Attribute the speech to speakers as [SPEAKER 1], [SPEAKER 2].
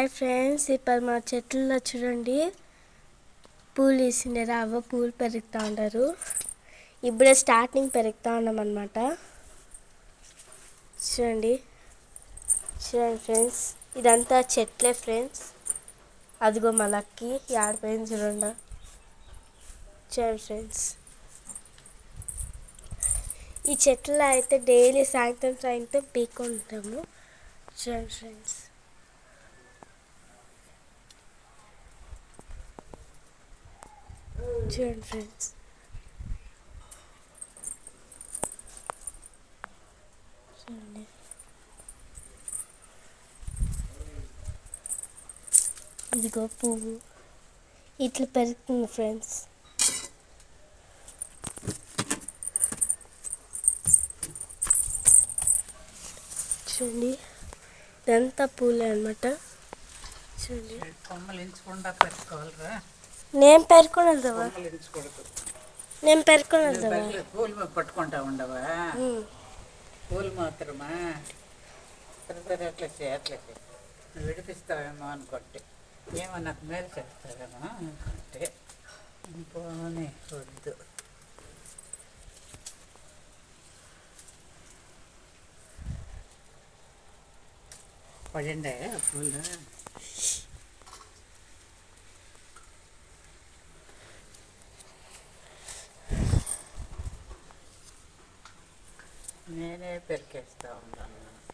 [SPEAKER 1] Hi friends ఇప్పుడు మా చెట్లలో చూడండి. పూలు వేసిండారు అవ్వ పూలు పెరుగుతూ ఉంటారు ఇప్పుడే స్టార్టింగ్ పెరుగుతూ ఉన్నాం అనమాట చూడండి. చూడండి ఫ్రెండ్స్ ఇదంతా చెట్లే ఫ్రెండ్స్. అదిగో మా లక్కి ఆడిపోయింది చూడండి. చూడండి ఫ్రెండ్స్. ఈ చెట్లలో అయితే డైలీ సాయంత్రం సాయంత్రం పీక్కుంటాము. చూడండి ఫ్రెండ్స్. చూడండి ఫ్రెండ్స్. చూడండి. ఇదిగో పువ్వు. ఇట్లా పెరుగుతుంది ఫ్రెండ్స్. చూడండి. ఇదంతా పూలే అనమాట చూడండి.
[SPEAKER 2] కొమ్మలు ఎంచకుండా పెట్టుకోవాలిరా.
[SPEAKER 1] నేను
[SPEAKER 2] కొమ్మలు ఎంచకూడదు
[SPEAKER 1] నేను పెరుకున్నది
[SPEAKER 2] పర్లేదు, పూలు పట్టుకుంటా ఉండవా? పూలు మాత్రమా? అట్లా అట్లా విడిపిస్తావేమో అనుకుంటే. ఏమో నాకు మేలు చేస్తావేమో అనుకుంటే. పోనీ వద్దు. పడిండే పూలు? perché sta andando?